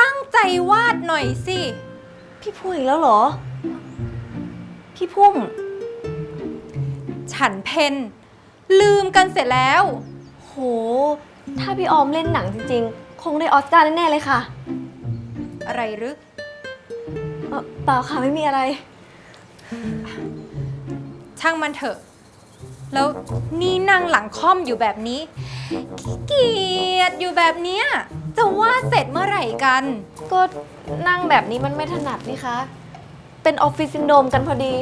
ตั้งใจวาดหน่อยสิ พี่พุ่มอีกแล้วเหรอ พี่พุ่ม ฉันเพนลืมกันเสร็จแล้ว โห ถ้าพี่ออมเล่นหนังจริงๆ คงได้ออสการ์แน่เลยค่ะอะไรหรือเปล่าค่ะไม่มีอะไร ช่างมันเถอะ แล้วนี่นั่งหลังค่อมอยู่แบบนี้ขี้เกียจอยู่แบบเนี้ยจะวาดเสร็จเมื่อไหร่กัน ก็นั่งแบบนี้มันไม่ถนัดนี่คะ เป็นออฟฟิศซินโดรมกันพอดี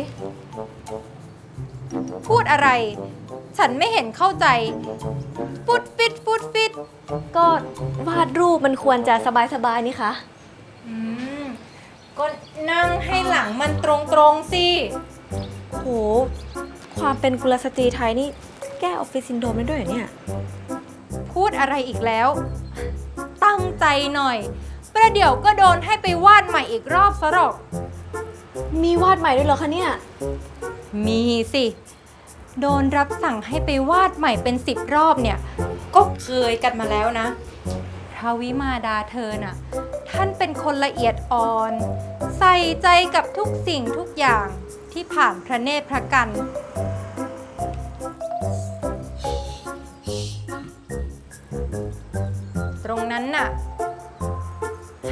พูดอะไร ฉันไม่เห็นเข้าใจฟุดฟิตฟุดฟิต ก็วาดรูปมันควรจะสบายๆนี่คะอืม ก็นั่งให้หลังมันตรงๆสิโห ความเป็นกุลสตรีไทยนี่ แก้ออฟฟิศซินโดรมได้ด้วยเหรอเนี่ย พูดอะไรอีกแล้ว ตั้งใจหน่อย ประเดี๋ยวก็โดนให้ไปวาดใหม่อีกรอบซะหรอก มีวาดใหม่ด้วยเหรอคะเนี่ย มีสิ โดนรับสั่งให้ไปวาดใหม่เป็นสิบรอบเนี่ย ก็เคยกันมาแล้วนะ พระวิมาดาเธอน่ะ ท่านเป็นคนละเอียดอ่อน ใส่ใจกับทุกสิ่งทุกอย่างที่ผ่านพระเนตรพระกัน ตรงนั้นน่ะ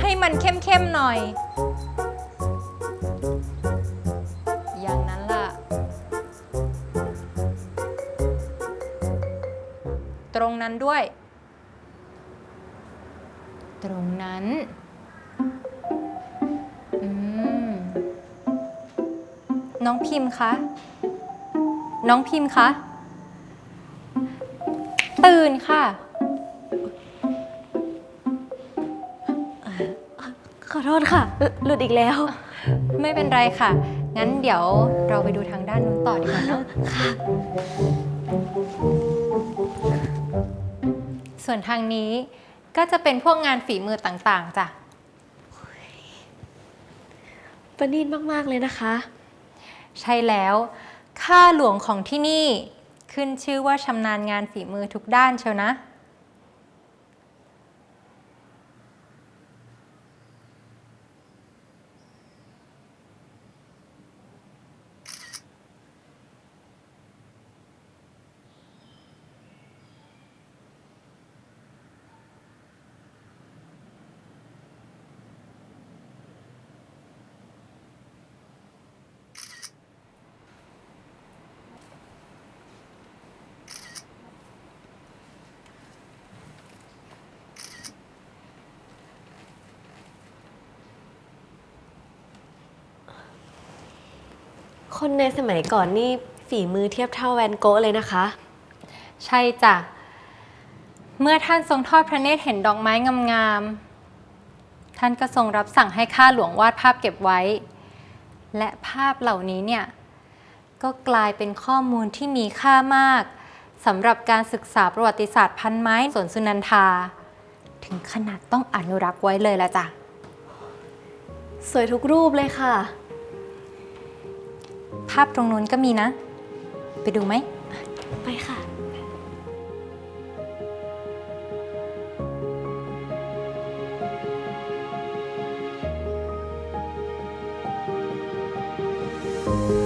ให้มันเข้มๆหน่อย อย่างนั้นล่ะ ตรงนั้นด้วย ตรงนั้น อืม น้องพิมพ์คะ น้องพิมพ์คะ ตื่นค่ะ ขอโทษค่ะ หลุดอีกแล้ว ไม่เป็นไรค่ะ งั้นเดี๋ยวเราไปดูทางด้านนู้นต่อดีกว่าเนอะส่วนทางนี้ ก็จะเป็นพวกงานฝีมือต่างๆจ้ะ ประณีตมาก ๆ เลยนะคะ ใช่แล้ว ข้าหลวงของที่นี่ขึ้นชื่อว่าชำนาญงานฝีมือทุกด้านเชียวนะ คนในสมัยก่อนนี่ฝีมือเทียบเท่าแวนโกะเลยนะคะ ใช่จ้ะ เมื่อท่านทรงทอดพระเนตรเห็นดอกไม้งามๆ ท่านก็ทรงรับสั่งให้ข้าหลวงวาดภาพเก็บไว้ และภาพเหล่านี้เนี่ย ก็กลายเป็นข้อมูลที่มีค่ามากสำหรับการศึกษาประวัติศาสตร์พันไม้สวนสุนันทา ถึงขนาดต้องอนุรักษ์ไว้เลยละจ้ะ สวยทุกรูปเลยค่ะภาพตรงนู้นก็มีนะ ไปดูไหม ไปค่ะอ